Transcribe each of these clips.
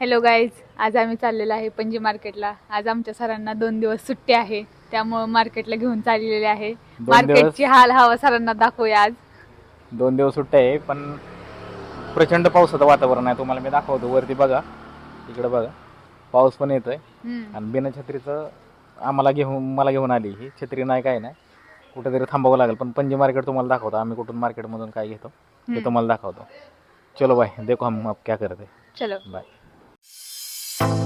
Hello guys आज आम्ही चाललेलो आहे पणजी मार्केटला. आज आमच्या सरांना दोन दिवस सुट्टी आहे. त्यामुळं मार्केटला घेऊन चाललेले आहे. दिवस? मार्केटची हाल हवा सरांना दाखवूया आज. दोन दिवस सुट्ट्या आहे पण प्रचंड पावसाचं वातावरण आहे. तुम्हाला मी दाखवतो. वरती बघा. इकडे बघा. पाऊस पण येतोय. हम्म. आणि बिना छत्रीचं आम्हाला घेऊन मला घेऊन आली ही. छत्री नाही काय नाही. कुठेतरी थांबावं लागेल. पण पंजी मार्केट तुम्हाला दाखवतो. आम्ही कुठून मार्केटमधून काय घेतो ते. तुम्हाला दाखवतो. चलो बाय. देखो हम अब क्या करते. चलो. बाय हे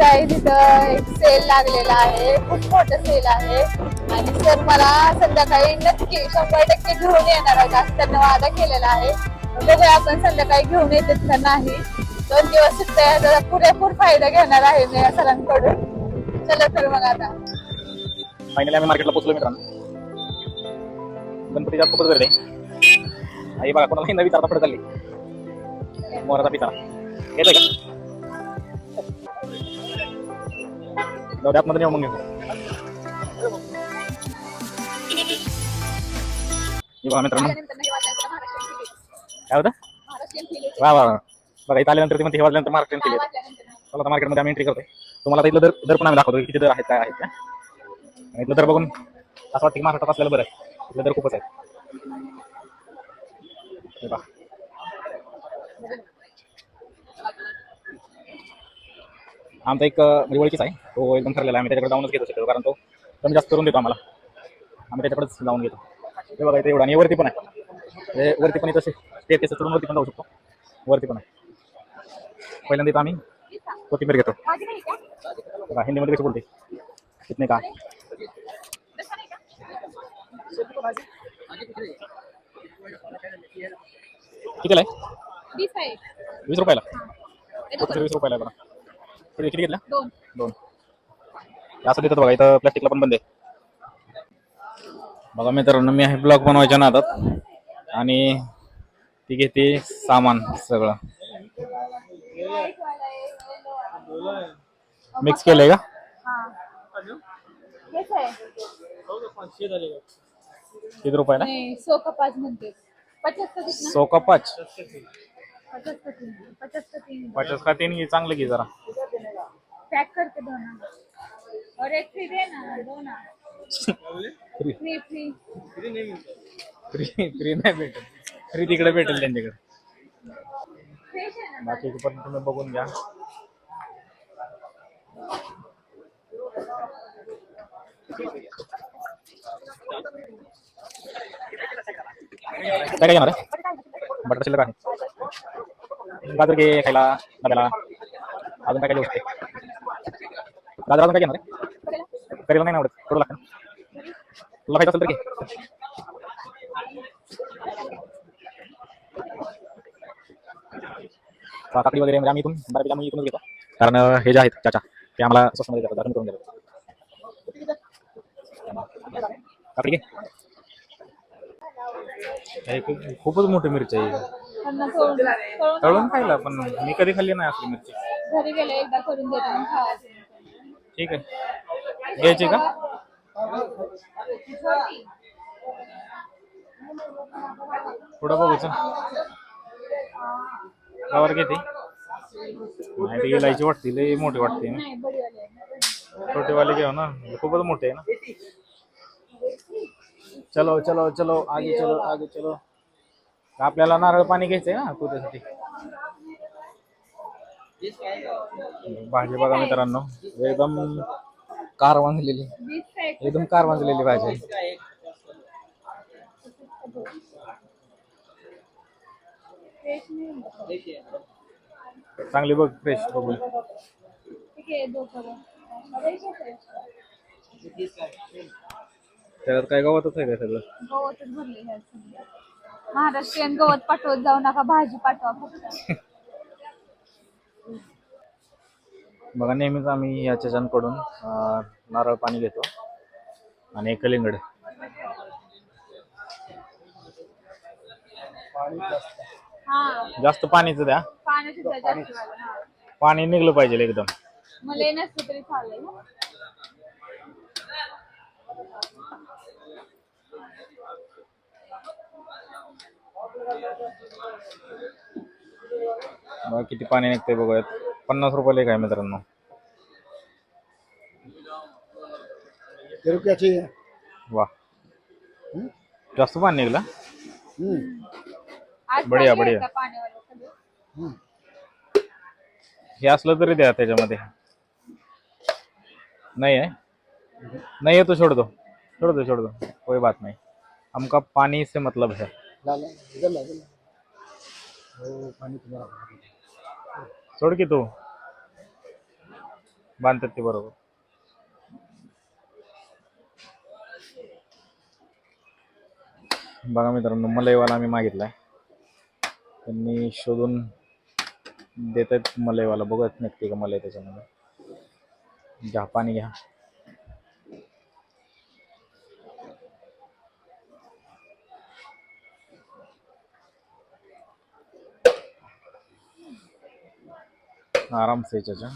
बघा आहे तिथं एक सेल लागलेला आहे. खूप मोठं सेल आहे. आणि सर मला संध्याकाळी नक्की शंभर टक्के घेऊन येणार आहे असं त्यांना वादा केलेला आहे. म्हणजे बघूया आपण संध्याकाळी घेऊन येतात का नाही दोन दिवस सुट्ट्या पुरेपूर फायदा घेणार आहे मी या सरांकडून. चला तर मग आता. फायनली आम्ही मार्केटला पोहोचलो मित्रांनो. गणपतीच्या खूपच गर्दी आई बघा कोणाला हिंदा विचारता पुढे चालली. मोराचा पिता. येतोय का? जाऊ दे, आतमध्ये मग घेऊ हे बघा मित्रांनो काय होतं वा वा वा. बघा इथं आल्यानंतर ती म्हणते हे वाजल्यानंतर मार्केट केली चला आता मार्केटमध्ये आम्ही एंट्री करतोय तुम्हाला आता इथलं दर दर पण आम्ही दाखवतो किती दर आहेत काय आहेत त्या. इथलं दर बघून असं वाटतं की महाराष्ट्रात असलेलं बरं आहे इथलं दर खूपच आहे हे आमचा एक म्हणजे ओळखीचा आहे. तो एकदम ठरलेला आहे. आम्ही त्याच्याकडे जाऊनच घेतो शक्यतो कारण तो कमी जास्त करून देतो आम्हाला. आम्ही त्याच्याकडेच जाऊन घेतो. हे बघा इथे एवढं आणि वरती पण आहे. हे वरती पण इथं ते त्याचं चढून वरती पण जाऊ शकतो. वरती पण आहे. पहिल्यांदा आम्ही कोथिंबीर घेतो. बघा हिंदीमध्ये कशी बोलते? कितने का? कितीला आहे? वीस रुपयाला. वीस रुपयाला बघा. किती घेतल्या? दोन. दोन. असं देतात बघा इथं प्लॅस्टिकला पण बंद आहे. बघा मित्रांनो मी आहे ब्लॉग बनवायच्या नादात. आणि ती घेते सामान सगळं. मिक्स केलंय का? किती रुपयाला? नाही सो कपास म्हणते. पचहत्तर किती ना? सो का पाच? पचास का तीन घे चांगलं घे जरा. पॅक करते दोन और एक फ्री दे ना दो ना free free free free free नाही भेटेल फ्री तिकडे भेटेल त्यांच्याकडे. बाकी पण तुम्ही बघून घ्या. काय काय घेणार बटाटा शिल्लक आहे. गाजर घे खायला डब्याला अजून काय काय घेऊ गाजर अजून काय घेणार आहे? करेला नाही आवडत. करू लागतं तुला खायचं असेल तर घे. काकडी वगैरे म्हणजे आम्ही इथून बऱ्यापैकी आम्ही इथूनच घेतो. कारण हे जे आहेत चाचा ते आम्हाला स्वस्तमध्ये देतात कमी करून देतात. काकडी घे. खूपच मोठी मिरची आहे. त्यांना तळून खायला पण मी कधी खाल्ली नाही असली मिरची घरी गेले एकदा करून देते मग ठीक आहे. घ्यायची का. पुढं बघूच गावावर घेते. नाही ती इलायची वाटते लई मोठी वाटते ना. छोटेवाले घेऊ ना. खूपच मोठे आहे ना. चलो चलो चलो. आगे चलो आगे चलो. आपल्याला नारळ पाणी घ्यायचंय ना तू त्यासाठी भाजी बघा मित्रांनो एकदम कार वांजलेली. एकदम कार वांजलेली भाजी चांगली बघ फ्रेश बघू त्याच्यात काय गवतच आहे काय सगळं. महाराष्ट्रीयन गवत पाठवत जाऊ नका भाजी पाठवा फक्त. बघा नेहमीच आम्ही या अं, नारळ पाणी घेतो आणि कलिंगड हा. जास्त पाणीच द्या. पाण्याची जास्त वाढलं, हा. पाणी निघलं पाहिजे एकदम. मला नसतं तरी चालेल. बघा किती पाणी निघतंय बघूयात. पन्नास रुपयाला एक आहे मित्रांनो. वा. जास्त पाणी निघलं? बढिया, आहे बढिया. हे असलं तरी द्या त्याच्यामध्ये. नहीं है नहीं है तो छोड़ दो छोड़ दो छोड़ दो कोई बात नहीं. हमका पानी से मतलब है. ला इधर ला इधर ला सोड की तू। बांधतात ते बरोबर। बघा मित्रांनो मलईवाला आम्ही मागितलाय त्यांनी शोधून देत आहेत मलईवाला. बघत नक्की का मलाई त्याच्यामध्ये. घ्या पाणी घ्या. आराम से चाचा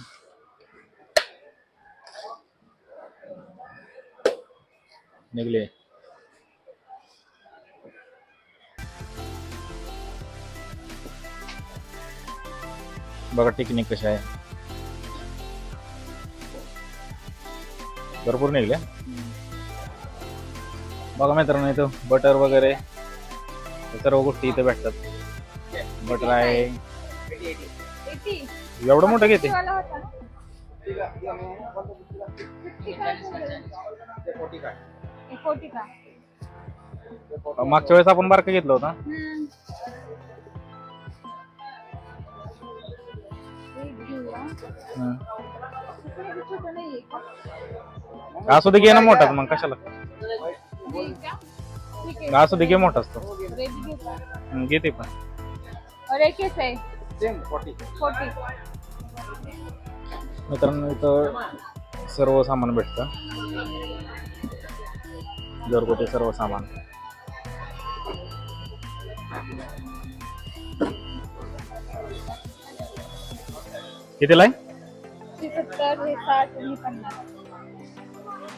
निघले. बघा टिकनिक कशी आहे. भरपूर निघल्या बघा मित्रांनो इथं बटर वगैरे. सर्व गोष्टी इथे भेटतात. बटर आहे? एवढं मोठं घेते? मागच्या वेळेस आपण बारकं घेतलं होतं? असू दे घे ना मोठाच मग कशाला. असू दे घे मोठाच तो. रेडी घेऊ का? हं, घे ते पण फोर्टी मित्रांनो इथं सर्व सामान भेटतं. घरगुती सर्व सामान कितीला आहे? सत्तर साठ आणि पन्नास.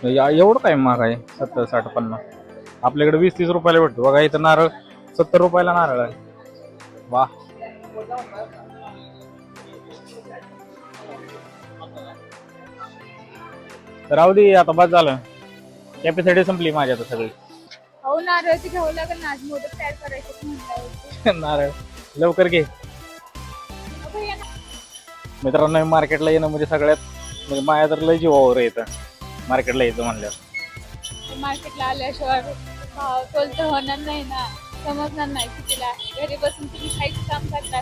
या- एवढं काय महाग आहे? सत्तर साठ पन्नास. आपल्याकडे वीस तीस रुपयाला भेटतो. बघा इथं नारळ सत्तर रुपयाला नारळ आहे. वा राहू दे आता बस झालं. कॅपॅसिटी संपली माझी आता सगळी. हो नारळाची घ्यावं लागेल ना आज मोदक तयार करायचे म्हणल्यावरती नारळ. लवकर घे. अगं ये ना. मित्रांनो मार्केटला येणं म्हणजे सगळ्यात म्हणजे माया तर लय जीवावर येतं मार्केटला यायचं म्हणल्यावर. मार्केटला आल्याशिवाय भाव तोल तर होणार नाही ना. समजणार नाही आहे. घरी बसून तुम्ही खायचं काम करता.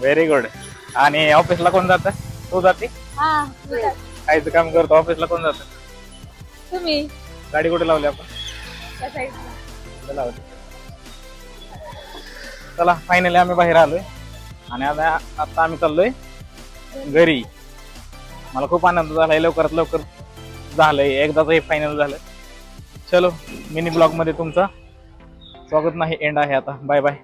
व्हेरी गुड आणि ऑफिसला कोण जातं? तू जाते? हा खायचं काम करतो ऑफिसला कोण जातं? तुम्ही. गाडी कुठे लावली आपण? त्या साईडला कुठे लावली. चला फायनली आम्ही बाहेर आलोय. आणि आता आता आम्ही चाललोय घरी. मला खूप आनंद झालाय लवकरात लवकर झालंय. एकदाच हे फायनल झालं. चलो मिनी ब्लॉगमध्ये तुमचं स्वागत नाही एंड आहे आता. Bye bye